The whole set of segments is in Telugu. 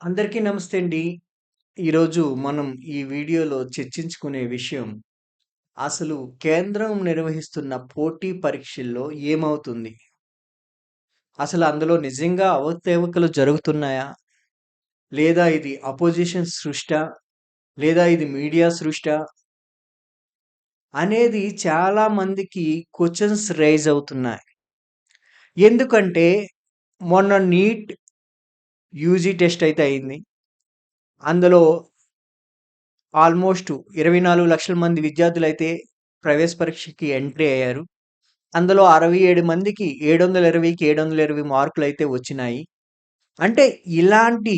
అందరికీ నమస్తే అండి. ఈరోజు మనం ఈ వీడియోలో చర్చించుకునే విషయం, అసలు కేంద్రం నిర్వహిస్తున్న పోటీ పరీక్షల్లో ఏమవుతుంది? అసలు అందులో నిజంగా అవతేవకలు జరుగుతున్నాయా? లేదా ఇది అపోజిషన్ సృష్ట లేదా ఇది మీడియా సృష్ట అనేది చాలా మందికి రైజ్ అవుతున్నాయి. ఎందుకంటే మొన్న నీట్ యూజీ టెస్ట్ అయితే అయింది. అందులో ఆల్మోస్ట్ 24,00,000 మంది విద్యార్థులు అయితే ప్రవేశ పరీక్షకి ఎంట్రీ అయ్యారు. అందులో 67 మందికి ఏడు వందల ఇరవైకి ఏడు వందల ఇరవై మార్కులు అయితే వచ్చినాయి. అంటే ఇలాంటి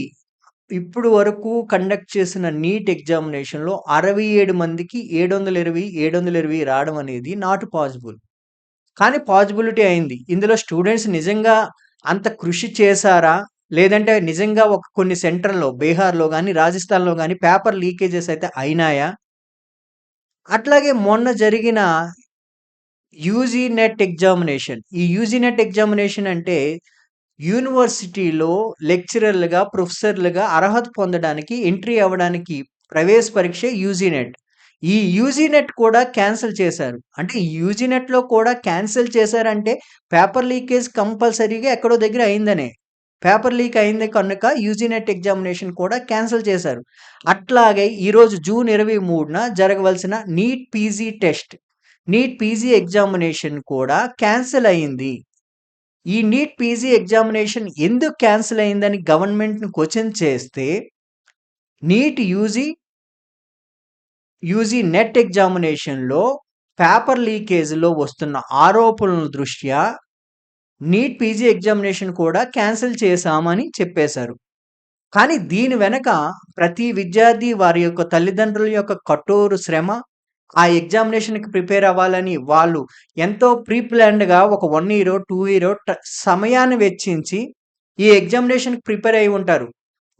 ఇప్పుడు వరకు కండక్ట్ చేసిన నీట్ ఎగ్జామినేషన్‌లో 67 మందికి 720, 720 రావడం అనేది నాట్ పాసిబుల్. కానీ పాజిబిలిటీ అయింది. ఇందులో స్టూడెంట్స్ నిజంగా అంత కృషి చేశారా? లేదంటే నిజంగా ఒక కొన్ని సెంటర్‌లో బీహార్‌లో కానీ రాజస్థాన్‌లో కానీ పేపర్ లీకేజెస్ అయితే అయినాయా? అట్లాగే మొన్న జరిగిన యూజీ నెట్ ఎగ్జామినేషన్. ఈ యూజీ నెట్ ఎగ్జామినేషన్ అంటే యూనివర్సిటీలో లెక్చరర్‌లుగా, ప్రొఫెసర్‌లుగా అర్హత పొందడానికి ఎంట్రీ అవ్వడానికి ప్రవేశ పరీక్ష యూజీ నెట్. ఈ యూజీ నెట్ కూడా క్యాన్సిల్ చేశారు. అంటే యూజీ నెట్‌లో కూడా క్యాన్సిల్ చేశారంటే పేపర్ లీకేజ్ కంపల్సరీగా ఎక్కడో దగ్గర అయిందనే. పేపర్ లీక్ అయింది కనుక యూజీ నెట్ ఎగ్జామినేషన్ కూడా క్యాన్సిల్ చేశారు. అట్లాగే ఈరోజు జూన్ 23న జరగవలసిన NEET PG test, NEET PG examination కూడా క్యాన్సిల్ అయింది. ఈ నీట్ పీజీ ఎగ్జామినేషన్ ఎందుకు క్యాన్సిల్ అయిందని గవర్నమెంట్‌ని క్వశ్చన్ చేస్తే నీట్ యూజీ యూజీ నెట్ ఎగ్జామినేషన్‌లో పేపర్ లీకేజ్‌లో వస్తున్న ఆరోపణల దృష్ట్యా నీట్ పీజీ ఎగ్జామినేషన్ కూడా క్యాన్సిల్ చేశామని చెప్పేశారు. కానీ దీని వెనక ప్రతి విద్యార్థి వారి యొక్క తల్లిదండ్రుల యొక్క కఠోర శ్రమ, ఆ ఎగ్జామినేషన్‌కి ప్రిపేర్ అవ్వాలని వాళ్ళు ఎంతో ప్రీ ప్లాన్డ్‌గా ఒక వన్ ఇయరో, టూ ఇయరో ట సమయాన్ని వెచ్చించి ఈ ఎగ్జామినేషన్‌కి ప్రిపేర్ అయ్యి ఉంటారు.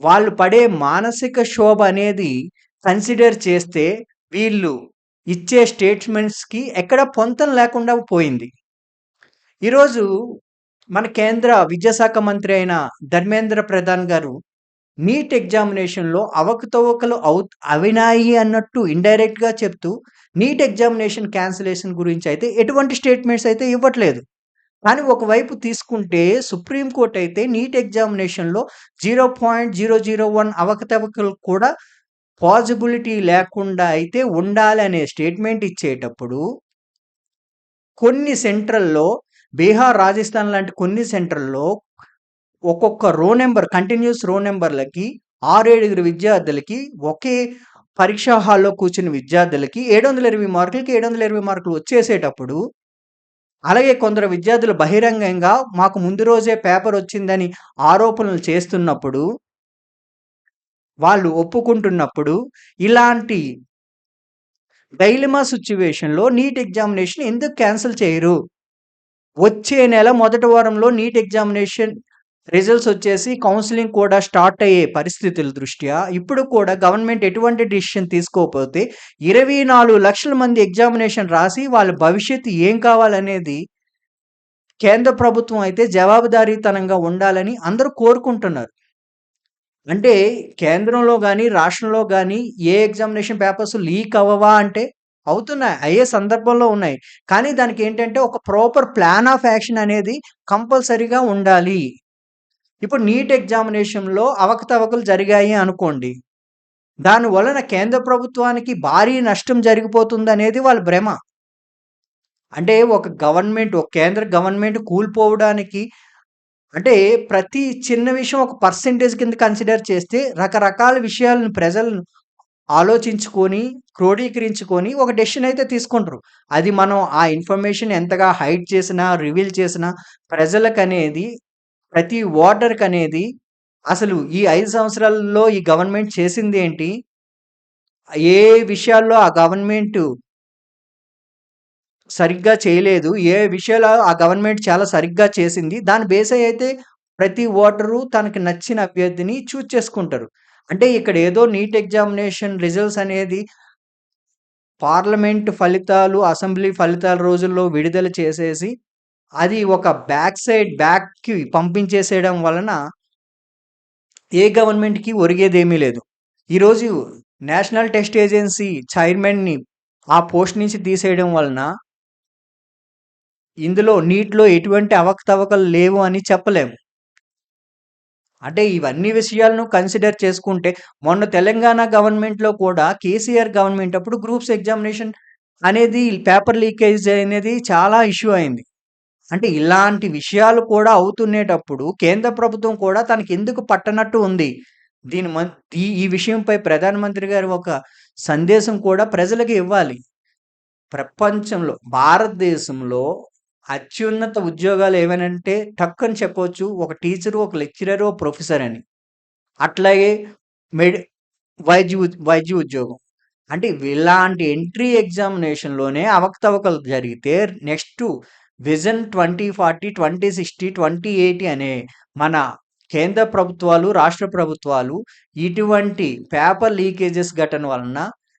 వాళ్ళు పడే మానసిక క్షోభ అనేది కన్సిడర్ చేస్తే వీళ్ళు ఇచ్చే స్టేట్మెంట్స్‌కి ఎక్కడ పొంతం లేకుండా పోయింది. ఈరోజు మన కేంద్ర విద్యాశాఖ మంత్రి అయిన ధర్మేంద్ర ప్రధాన్ గారు నీట్ ఎగ్జామినేషన్‌లో అవకతవకలు అవు అవినాయి అన్నట్టు ఇండైరెక్ట్‌గా చెప్తూ నీట్ ఎగ్జామినేషన్ క్యాన్సిలేషన్ గురించి అయితే ఎటువంటి స్టేట్మెంట్స్ అయితే ఇవ్వట్లేదు. కానీ ఒకవైపు తీసుకుంటే సుప్రీం కోర్ట్ అయితే నీట్ ఎగ్జామినేషన్‌లో 0.001 అవకతవకలు కూడా పాజిబిలిటీ లేకుండా అయితే ఉండాలనే స్టేట్మెంట్ ఇచ్చేటప్పుడు కొన్ని సెంట్రల్‌లో బీహార్, రాజస్థాన్ లాంటి కొన్ని సెంట్రల్‌లో ఒక్కొక్క రో నెంబర్ కంటిన్యూస్ రో నెంబర్లకి ఆరు ఏడుగురు విద్యార్థులకి ఒకే పరీక్షా హాల్‌లో కూర్చుని విద్యార్థులకి 720 మార్కులకి 720 మార్కులు వచ్చేసేటప్పుడు అలాగే కొందరు విద్యార్థులు బహిరంగంగా మాకు ముందు రోజే పేపర్ వచ్చిందని ఆరోపణలు చేస్తున్నప్పుడు వాళ్ళు ఒప్పుకుంటున్నప్పుడు ఇలాంటి డైలమా సిచ్యువేషన్లో నీట్ ఎగ్జామినేషన్ ఎందుకు క్యాన్సిల్ చేయరు? వచ్చే నెల మొదటి వారంలో నీట్ ఎగ్జామినేషన్ రిజల్ట్స్ వచ్చేసి కౌన్సిలింగ్ కూడా స్టార్ట్ అయ్యే పరిస్థితుల దృష్ట్యా ఇప్పుడు కూడా గవర్నమెంట్ ఎటువంటి డిసిషన్ తీసుకోకపోతే 24,00,000 మంది ఎగ్జామినేషన్ రాసి వాళ్ళ భవిష్యత్తు ఏం కావాలనేది కేంద్ర ప్రభుత్వం అయితే జవాబుదారీతనంగా ఉండాలని అందరూ కోరుకుంటున్నారు. అంటే కేంద్రంలో కానీ రాష్ట్రంలో కానీ ఏ ఎగ్జామినేషన్ పేపర్స్ లీక్ అవ్వవా అంటే అవుతున్నాయి. అయ్యే సందర్భంలో ఉన్నాయి. కానీ దానికి ఏంటంటే ఒక ప్రాపర్ ప్లాన్ ఆఫ్ యాక్షన్ అనేది కంపల్సరీగా ఉండాలి. ఇప్పుడు నీట్ ఎగ్జామినేషన్‌లో అవకతవకలు జరిగాయి అనుకోండి. దాని వలన కేంద్ర ప్రభుత్వానికి భారీ నష్టం జరిగిపోతుందనేది వాళ్ళ భ్రమ. అంటే ఒక గవర్నమెంట్ ఒక కేంద్ర గవర్నమెంట్ కూలిపోవడానికి అంటే ప్రతి చిన్న విషయం ఒక పర్సెంటేజ్ కింద కన్సిడర్ చేస్తే రకరకాల విషయాలను ప్రజలను ఆలోచించుకొని, క్రోడీకరించుకొని ఒక డెసిషన్ అయితే తీసుకుంటారు. అది మనం ఆ ఇన్ఫర్మేషన్ ఎంతగా హైడ్ చేసినా, రివీల్ చేసినా ప్రజలకు అనేది ప్రతి ఓటర్‌కనేది అసలు ఈ ఐదు సంవత్సరాల్లో ఈ గవర్నమెంట్ చేసింది ఏంటి ఏ విషయాల్లో ఆ గవర్నమెంట్ సరిగ్గా చేయలేదు. ఏ విషయాలు ఆ గవర్నమెంట్ చాలా సరిగ్గా చేసింది. దాని బేస్ అయితే ప్రతి ఓటరు తనకు నచ్చిన అభ్యర్థిని చూజ్ చేసుకుంటారు. అంటే ఇక్కడ ఏదో నీట్ ఎగ్జామినేషన్ రిజల్ట్స్ అనేది పార్లమెంట్ ఫలితాలు, అసెంబ్లీ ఫలితాల రోజుల్లో విడుదల చేసేసి అది ఒక బ్యాక్ సైడ్ బ్యాక్‌కి పంపించేసేయడం వలన ఏ గవర్నమెంట్‌కి ఒరిగేదేమీ లేదు. ఈరోజు నేషనల్ టెస్ట్ ఏజెన్సీ చైర్మన్‌ని ఆ పోస్ట్ నుంచి తీసేయడం వలన ఇందులో నీట్‌లో ఎటువంటి అవకతవకలు లేవు అని చెప్పలేము. అంటే ఇవన్నీ విషయాలను కన్సిడర్ చేసుకుంటే మొన్న తెలంగాణ గవర్నమెంట్‌లో కూడా కేసీఆర్ గవర్నమెంట్ అప్పుడు గ్రూప్స్ ఎగ్జామినేషన్ అనేది పేపర్ లీకేజ్ అనేది చాలా ఇష్యూ అయింది. అంటే ఇలాంటి విషయాలు కూడా అవుతున్నేటప్పుడు కేంద్ర ప్రభుత్వం కూడా తనకి ఎందుకు పట్టనట్టు ఉంది. దీని మన్ ఈ ఈ విషయంపై ప్రధానమంత్రి గారు ఒక సందేశం కూడా ప్రజలకి ఇవ్వాలి. ప్రపంచంలో భారతదేశంలో అత్యున్నత ఉద్యోగాలు ఏవనంటే టక్కని చెప్పవచ్చు ఒక టీచరు, ఒక లెక్చరర్ ఒక ప్రొఫెసర్ అని. అట్లాగే మెడి వైద్య ఉ వైద్య ఉద్యోగం. అంటే ఇలాంటి ఎంట్రీ ఎగ్జామినేషన్‌లోనే అవకతవకలు జరిగితే నెక్స్ట్ విజన్ 2040, 2060, 2080 అనే మన కేంద్ర ప్రభుత్వాలు, రాష్ట్ర ప్రభుత్వాలు ఇటువంటి పేపర్ లీకేజెస్ ఘటన వలన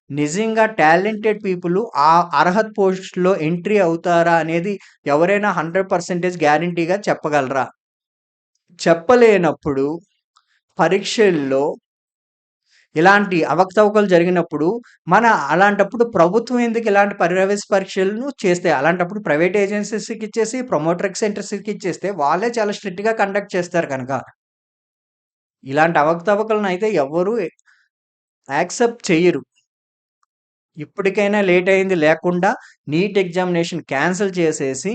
నిజంగా టాలెంటెడ్ పీపుల్ ఆ అర్హత పోస్ట్‌లో ఎంట్రీ అవుతారా అనేది ఎవరైనా 100% గ్యారంటీగా చెప్పగలరా? చెప్పలేనప్పుడు పరీక్షల్లో ఇలాంటి అవకతవకలు జరిగినప్పుడు మన అలాంటప్పుడు ప్రభుత్వం ఎందుకు ఇలాంటి ప్రవేశ పరీక్షలను చేస్తే అలాంటప్పుడు ప్రైవేట్ ఏజెన్సీస్‌కి ఇచ్చేసి ప్రమోటర్ సెంటర్స్‌కి ఇచ్చేస్తే వాళ్ళే చాలా స్ట్రిక్ట్‌గా కండక్ట్ చేస్తారు కనుక. ఇలాంటి అవకతవకలను అయితే ఎవ్వరు యాక్సెప్ట్ చేయరు ఇప్పటికైనా లేట్ అయింది లేకుండా నీట్ ఎగ్జామినేషన్ క్యాన్సిల్ చేసేసి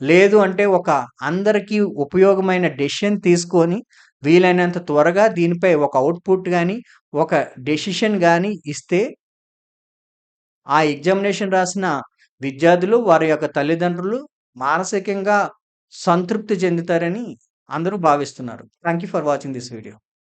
లేదు అంటే ఒక అందరికీ ఉపయోగమైన డెసిషన్ తీసుకొని వీలైనంత త్వరగా దీనిపై ఒక అవుట్‌పుట్ కానీ ఒక డెసిషన్ కానీ ఇస్తే ఆ ఎగ్జామినేషన్ రాసిన విద్యార్థులు, వారి యొక్క తల్లిదండ్రులు మానసికంగా సంతృప్తి చెందుతారని అందరూ భావిస్తున్నారు. Thank you for watching this video.